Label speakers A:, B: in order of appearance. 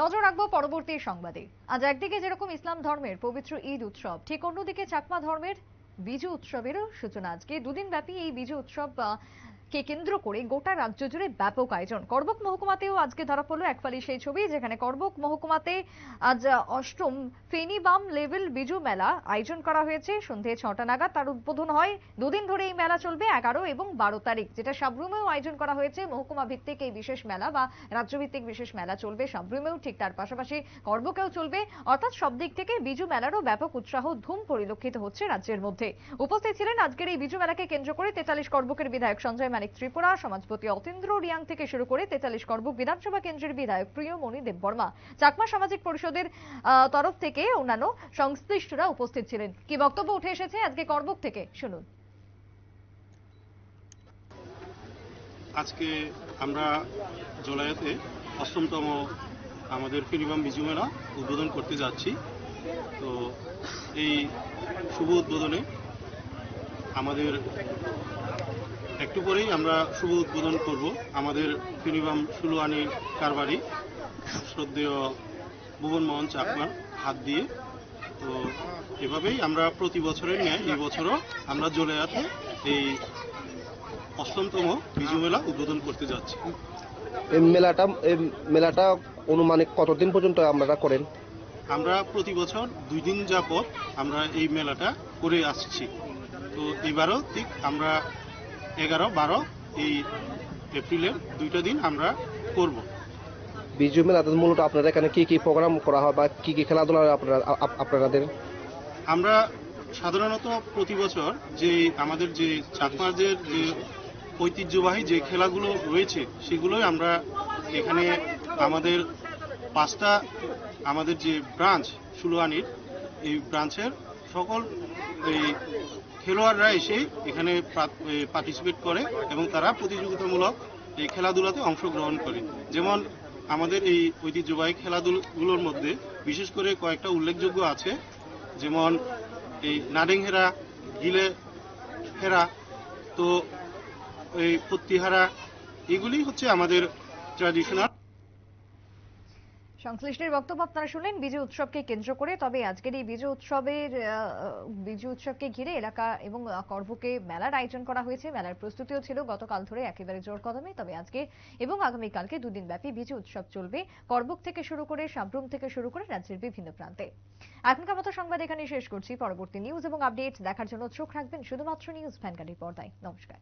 A: নজর রাখব পরবর্তী সংবাদে। আজ একদিকে যেরকম ইসলাম ধর্মের পবিত্র ঈদ উৎসব, ঠিক অন্যদিকে চাকমা ধর্মের বিজু উৎসবেরও সূচনা। আজকে দুদিন ব্যাপী এই বিজু উৎসব কে কেন্দ্র করে গোটা রাজ্য জুড়ে ব্যাপক আয়োজন। করবক মহকুমাতেও আজকে ধরা পড়ল একফালি সেই ছবি, যেখানে করবক মহকুমাতে আজ অষ্টম ফেনিবাম লেভেল বিজু মেলা আয়োজন করা হয়েছে। সন্ধে ছটা নাগাদ তার উদ্বোধন হয়। দুদিন ধরে এই মেলা চলবে, এগারো এবং বারো তারিখ, যেটা সাবরুমেও আয়োজন করা হয়েছে। মহকুমা ভিত্তিক এই বিশেষ মেলা বা রাজ্যভিত্তিক বিশেষ মেলা চলবে সাবরুমেও, ঠিক তার পাশাপাশি করবকেও চলবে। অর্থাৎ সব দিক থেকে বিজু মেলারও ব্যাপক উৎসাহ ধুম পরিলক্ষিত হচ্ছে রাজ্যের মধ্যে। উপস্থিত ছিলেন আজকের এই বিজু মেলাকে কেন্দ্র করে তেতাল্লিশ করবকের বিধায়ক সঞ্জয় মানিক ত্রিপুরা, সমাজপতি অতীন্দ্র রিয়াং থেকে শুরু করে তেতাল্লিশ করবক বিধানসভা কেন্দ্রের বিধায়ক প্রিয়মণি দেববর্মা চাকমা সামাজিক পরিষদের তরফ থেকে অন্যান্য সংশ্লিষ্টরা উপস্থিত ছিলেন। কি বক্তব্য উঠে এসেছে আজকে করবক থেকে? শুনুন।
B: আজকে আমরা জলায়াতে অষ্টমতম আমাদের ফিনিবাম বিজু মেলা উদ্বোধন করতে যাচ্ছি। তো এই শুভ উদ্বোধনে আমাদের একটু পরেই আমরা শুভ উদ্বোধন করব আমাদের ফিনিবাম সুলুয়ানি কারবারি। শ্রদ্ধেয় ভুবন মোহন চাকমার হাত দিয়ে। তো এভাবেই আমরা প্রতি বছরের ন্যায় এই বছরও আমরা জলায়াতে এই অষ্টমতম বিজু মেলা উদ্বোধন করতে যাচ্ছি।
C: এই মেলাটা এই মেলাটা অনুমানিক কতদিন পর্যন্ত আপনারা করেন?
B: আমরা প্রতি বছর দুই দিন যাবত আমরা এই মেলাটা করে আসছি। তো এবারও ঠিক আমরা এগারো বারো এই এপ্রিলের দুইটা দিন আমরা করব।
C: বিজু মেলাতে মূলত আপনারা এখানে কি কি প্রোগ্রাম করা হয় বা কি কি খেলাধুলা হয় আপনারা আপনাদের
B: আমরা সাধারণত প্রতি বছর যে আমাদের যে চাকমাদের যে ঐতিহ্যবাহী যে খেলাগুলো রয়েছে সেগুলোই আমরা এখানে আমাদের পাঁচটা আমাদের যে ব্রাঞ্চ সুলোয়ানির এই ব্রাঞ্চের সকল, এই, খেলোয়াড়রা এসে এখানে পার্টিসিপেট করে এবং তারা প্রতিযোগিতামূলক এই খেলাধুলাতে অংশগ্রহণ করে। যেমন আমাদের এই ঐতিহ্যবাহী খেলাধুলোগুলোর মধ্যে বিশেষ করে কয়েকটা উল্লেখযোগ্য আছে। যেমন এই নাডেং হেরা গিলে হেরা তো এই পত্তিহারা এগুলি হচ্ছে আমাদের ট্র্যাডিশনাল
A: সংশ্লিষ্টের বক্তব্য আপনারা শুনলেন। বিজু উৎসবকে কেন্দ্র করে। তবে আজকের এই বিজু উৎসবের আহ, বিজু উৎসবকে ঘিরে এলাকা এবং আহ, করবুকে মেলার আয়োজন করা হয়েছে। মেলার প্রস্তুতিও ছিল গতকাল ধরে একেবারে জোর কদমে। তবে আজকে এবং আগামীকালকে দুদিন ব্যাপী বিজু উৎসব চলবে। করবুক থেকে শুরু করে সাবরুম থেকে শুরু করে রাজ্যের বিভিন্ন প্রান্তে। এখনকার মতো সংবাদ এখানে শেষ করছি। পরবর্তী নিউজ এবং আপডেট দেখার জন্য চোখ রাখবেন শুধুমাত্র নিউজ ভ্যানগাড়ির পর্দায়। নমস্কার।